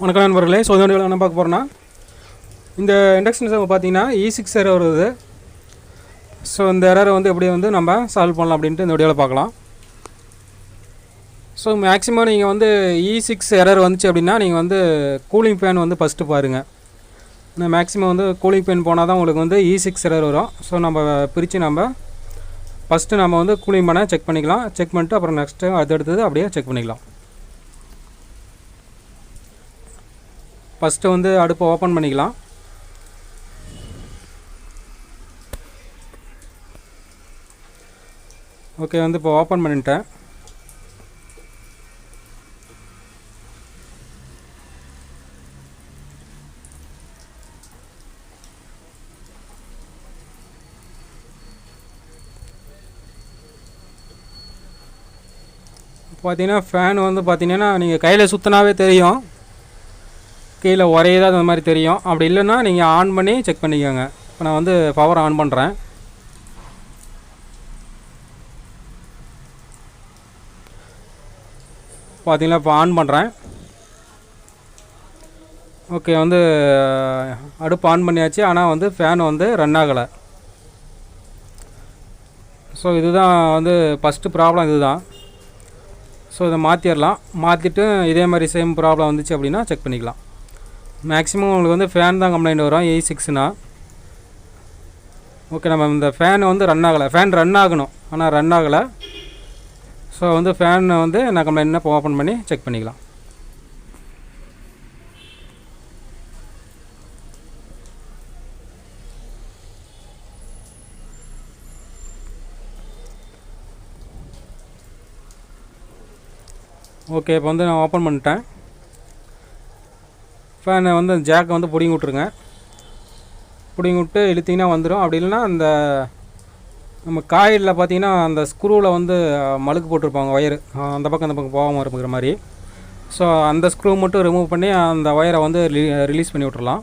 வணக்கம் நண்பர்களே. ஸோ இந்த என்ன பார்க்க போகிறோன்னா இந்த இண்டக்ஷன் ஸ்டவ் பார்த்தீங்கன்னா இ சிக்ஸ் எரர் வருது. ஸோ இந்த எரரை வந்து எப்படி வந்து நம்ம சால்வ் பண்ணலாம் அப்படின்ட்டு இந்த வீடியோவில் பார்க்கலாம். ஸோ மேக்ஸிமம் நீங்கள் வந்து இ சிக்ஸ் எரர் வந்துச்சு அப்படின்னா நீங்கள் வந்து கூலிங் ஃபேன் வந்து ஃபஸ்ட்டு பாருங்கள் இந்த மேக்ஸிமம் வந்து கூலிங் ஃபேன் போனால் தான் உங்களுக்கு வந்து இ சிக்ஸ் எரர் வரும். ஸோ நம்ம பிரித்து நம்ம ஃபஸ்ட்டு நம்ம வந்து கூலிங் பண்ண செக் பண்ணிக்கலாம். செக் பண்ணிட்டு அப்புறம் நெக்ஸ்ட்டு அடுத்தடுத்தது அப்படியே செக் பண்ணிக்கலாம். ஃபஸ்ட்டு வந்து அடுப்பை ஓப்பன் பண்ணிக்கலாம். ஓகே வந்து இப்போ ஓப்பன் பண்ணிட்டேன். பார்த்தீங்கன்னா ஃபேன் வந்து பார்த்தீங்கன்னா நீங்கள் கையில் சுற்றினாவே தெரியும். கீழே உரையதான் அந்த மாதிரி தெரியும். அப்படி இல்லைன்னா நீங்கள் ஆன் பண்ணி செக் பண்ணிக்கோங்க. இப்போ நான் வந்து பவர் ஆன் பண்ணுறேன் பார்த்தீங்களா இப்போ ஆன் பண்ணுறேன் ஓகே வந்து அடுப்பு ஆன் பண்ணியாச்சு. ஆனால் வந்து ஃபேன் வந்து ரன் ஆகலை. ஸோ இதுதான் வந்து ஃபஸ்ட்டு ப்ராப்ளம் இதுதான். ஸோ இதை மாற்றிடலாம் மாற்றிட்டு இதே மாதிரி சேம் ப்ராப்ளம் வந்துச்சு அப்படின்னா செக் பண்ணிக்கலாம். மேக்ஸிமம் உங்களுக்கு வந்து ஃபேன் தான் கம்ப்ளைண்ட் வரும் ஏ சிக்ஸ்னா ஓகே நம்ம இந்த ஃபேன் வந்து ரன் ஆகலை. ஃபேன் ரன் ஆகணும் ஆனால் ரன் ஆகலை. ஸோ வந்து ஃபேனை வந்து நான் கம்ப்ளைண்ட் இப்போ ஓப்பன் பண்ணி செக் பண்ணிக்கலாம். ஓகே இப்போ வந்து நான் ஓப்பன் பண்ணிட்டேன். ஃபேனை வந்து அந்த ஜாக்கை வந்து பிடிங்கி விட்ருங்க பிடிங்கி விட்டு இழுத்திங்கன்னா வந்துடும் அப்படி இல்லைன்னா அந்த நம்ம காயிலில் பார்த்தீங்கன்னா அந்த ஸ்க்ரூவில் வந்து மழுக்கு போட்டிருப்பாங்க ஒயரு அந்த பக்கம் அந்த பக்கம் போகாமல் இருக்கிற மாதிரி. ஸோ அந்த ஸ்க்ரூ மட்டும் ரிமூவ் பண்ணி அந்த ஒயரை வந்து ரிலீஸ் பண்ணி விட்றலாம்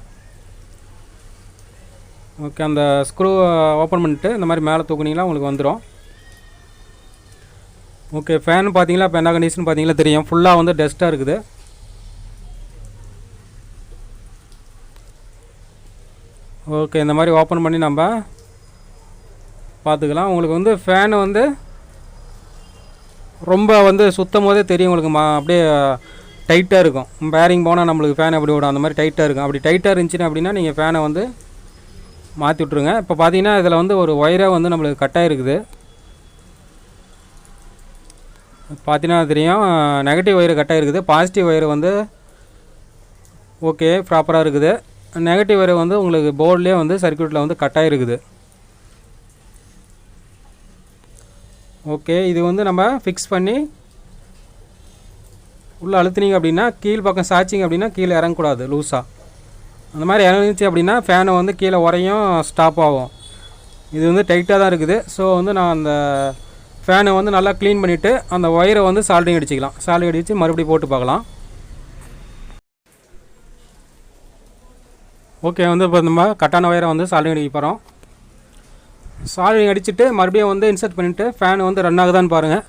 ஓகே அந்த ஸ்க்ரூ ஓப்பன் பண்ணிட்டு இந்த மாதிரி மேலே தூக்குனீங்கன்னா உங்களுக்கு வந்துடும் ஓகே ஃபேன் பார்த்தீங்களா இப்போ என்ன கண்டிஷன் பார்த்தீங்களா தெரியும். ஃபுல்லாக வந்து டஸ்ட்டாக இருக்குது. ஓகே இந்த மாதிரி ஓப்பன் பண்ணி நம்ம பார்த்துக்கலாம். உங்களுக்கு வந்து ஃபேனு வந்து ரொம்ப வந்து சுத்தம் போதே தெரியும் உங்களுக்கு மா அப்படியே டைட்டாக இருக்கும். பேரிங் போனால் நம்மளுக்கு ஃபேன் எப்படி விடும் அந்த மாதிரி டைட்டாக இருக்கும். அப்படி டைட்டாக இருந்துச்சுன்னா அப்படின்னா நீங்கள் ஃபேனை வந்து மாற்றி விட்ருங்க இப்போ பார்த்தீங்கன்னா இதில் வந்து ஒரு ஒயராக வந்து நம்மளுக்கு கட்டாக இருக்குது பார்த்தீங்கன்னா தெரியும் நெகட்டிவ் ஒயர் கட்டாக இருக்குது பாசிட்டிவ் ஒயர் வந்து ஓகே ப்ராப்பராக இருக்குது. நெகட்டிவ் வரை வந்து உங்களுக்கு போர்ட்லேயே வந்து சர்க்யூட்டில் வந்து கட்டாக இருக்குது ஓகே இது வந்து நம்ம ஃபிக்ஸ் பண்ணி உள்ளே அழுத்துனீங்க அப்படின்னா கீழ் பக்கம் சாய்ச்சிங்க அப்படின்னா கீழே இறங்கக்கூடாது லூஸாக அந்த மாதிரி இறங்குச்சு அப்படின்னா ஃபேனை வந்து கீழே உரையும் ஸ்டாப் ஆகும். இது வந்து டைட்டாக தான் இருக்குது. ஸோ வந்து நான் அந்த ஃபேனை வந்து நல்லா க்ளீன் பண்ணிவிட்டு அந்த ஒயரை வந்து சால்டிங் அடிச்சிக்கலாம். சால்டிங் அடித்து மறுபடியும் போட்டு பார்க்கலாம். ஓகே வந்து இப்போ நம்ம கட்டான ஒயரை வந்து சால்டிங் அடிக்க போகிறோம் சால்டிங் அடிச்சுட்டு மறுபடியும் வந்து இன்சர்ட் பண்ணிவிட்டு ஃபேன் வந்து ரன் ஆகுதான்னு பாருங்கள்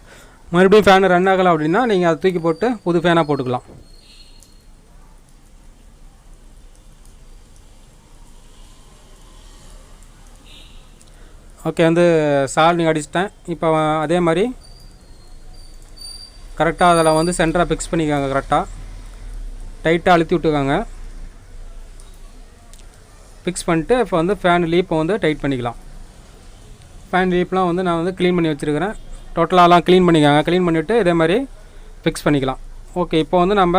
மறுபடியும் ஃபேன் ரன் ஆகலை அப்படின்னா நீங்கள் அதை தூக்கி போட்டு புது ஃபேனாக போட்டுக்கலாம். ஓகே வந்து சால்டிங் அடிச்சிட்டேன். இப்போ அதே மாதிரி கரெக்டாக அதில் வந்து சென்டராக ஃபிக்ஸ் பண்ணிக்கோங்க கரெக்டாக டைட்டாக அழுத்தி விட்டுக்கோங்க. ஃபிக்ஸ் பண்ணிட்டு இப்போ வந்து ஃபேன் லீப்பை வந்து டைட் பண்ணிக்கலாம். ஃபேன் லீப்லாம் வந்து நான் வந்து க்ளீன் பண்ணி வச்சுருக்கிறேன். டோட்டலாலாம் க்ளீன் பண்ணிக்காங்க. க்ளீன் பண்ணிவிட்டு இதே மாதிரி ஃபிக்ஸ் பண்ணிக்கலாம். ஓகே இப்போ வந்து நம்ம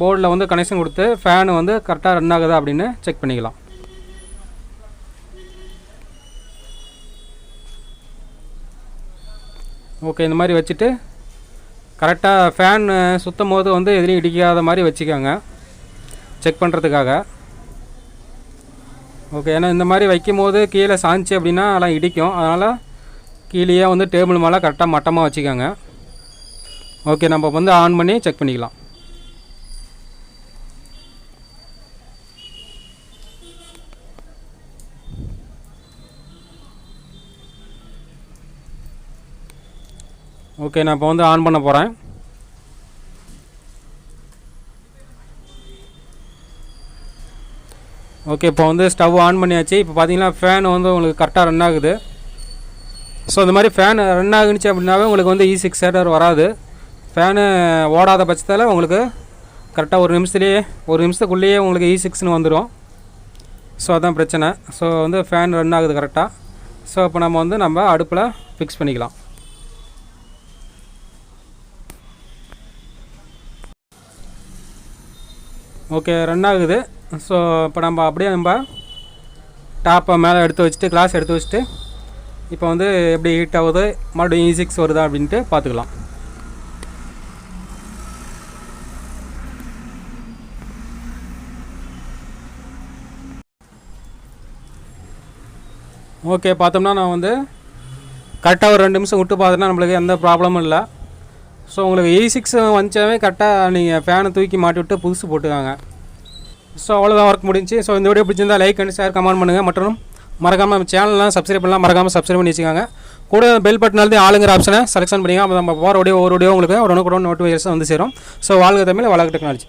போர்டில் வந்து கனெக்ஷன் கொடுத்து ஃபேனு வந்து கரெக்டாக ரன் ஆகுதா அப்படின்னு செக் பண்ணிக்கலாம். ஓகே இந்த மாதிரி வச்சுட்டு கரெக்டாக ஃபேன் சுத்தம் போது வந்து எதுலேயும் இடிக்காத மாதிரி வச்சுக்கோங்க. செக் பண்ணுறதுக்காக ஓகே ஏன்னா இந்த மாதிரி வைக்கும் போது கீழே சாஞ்சி அப்படின்னா அதெல்லாம் இடிக்கும். அதனால் கீழேயே வந்து டேபிள் மேலே கரெக்டாக மட்டமாக வச்சுக்கோங்க. ஓகே நம்ம வந்து ஆன் பண்ணி செக் பண்ணிக்கலாம். ஓகே நான் இப்போ வந்து ஆன் பண்ண போகிறேன் ஓகே இப்போ வந்து ஸ்டவ் ஆன் பண்ணியாச்சு. இப்போ பார்த்தீங்கன்னா ஃபேன் வந்து உங்களுக்கு கரெக்டாக ரன் ஆகுது. ஸோ இந்த மாதிரி ஃபேன் ரன் ஆகுனுச்சு அப்படின்னாவே உங்களுக்கு வந்து இ சிக்ஸ் எரர் வராது. ஃபேனு ஓடாத பட்சத்தில் உங்களுக்கு கரெக்டாக ஒரு நிமிஷத்துலேயே ஒரு நிமிஷத்துக்குள்ளேயே உங்களுக்கு e இ சிக்ஸ்னு வந்துடும் ஸோ அதான் பிரச்சனை. ஸோ வந்து ஃபேன் ரன் ஆகுது கரெக்டாக ஸோ இப்போ நம்ம வந்து நம்ம அடுப்பில் ஃபிக்ஸ் பண்ணிக்கலாம். ஓகே ரன் ஆகுது. ஸோ இப்போ நம்ம அப்படியே நம்ம டாப்பை மேலே எடுத்து வச்சுட்டு கிளாஸ் எடுத்து வச்சுட்டு இப்போ வந்து எப்படி ஹீட் ஆகுது மறுபடியும் e இ சிக்ஸ் வருதா அப்படின்ட்டு பார்த்துக்கலாம் ஓகே பார்த்தோம்னா நான் வந்து கரெக்டாக ஒரு ரெண்டு நிமிஷம் விட்டு பார்த்தோன்னா நம்மளுக்கு எந்த ப்ராப்ளமும் இல்லை. ஸோ உங்களுக்கு ஏ சிக்ஸ் வந்துச்சாவே கரெக்டாக நீங்கள் ஃபேனை தூக்கி மாட்டி விட்டு புதுசு போட்டுக்காங்க. ஸோ அவ்வளோதான் ஒர்க் முடிஞ்சு. ஸோ இந்த வீடியோ பிடிச்சிருந்தா லைக் அண்ட் ஷேர் கமெண்ட் பண்ணுங்கள் மற்றும் மறக்காமல் நம்ம சேனல்லாம் சப்ஸ்கிரைப் பண்ணலாம். மறக்காமல் சப்ஸ்கிரைப் பண்ணி வச்சுக்காங்க. கூட பெல் பட்டனாலே ஆளுங்கிற ஆப்ஷனை செலெக்ஷன் பண்ணிங்க நம்ம போகிற ஒரு வீடியோ உங்களுக்கு ஒரு கூட நோட்டிஃபிகேஷன் வந்து சேரும். ஸோ வாழ்க தமிழ் வளர்க்க டெக்னாலஜி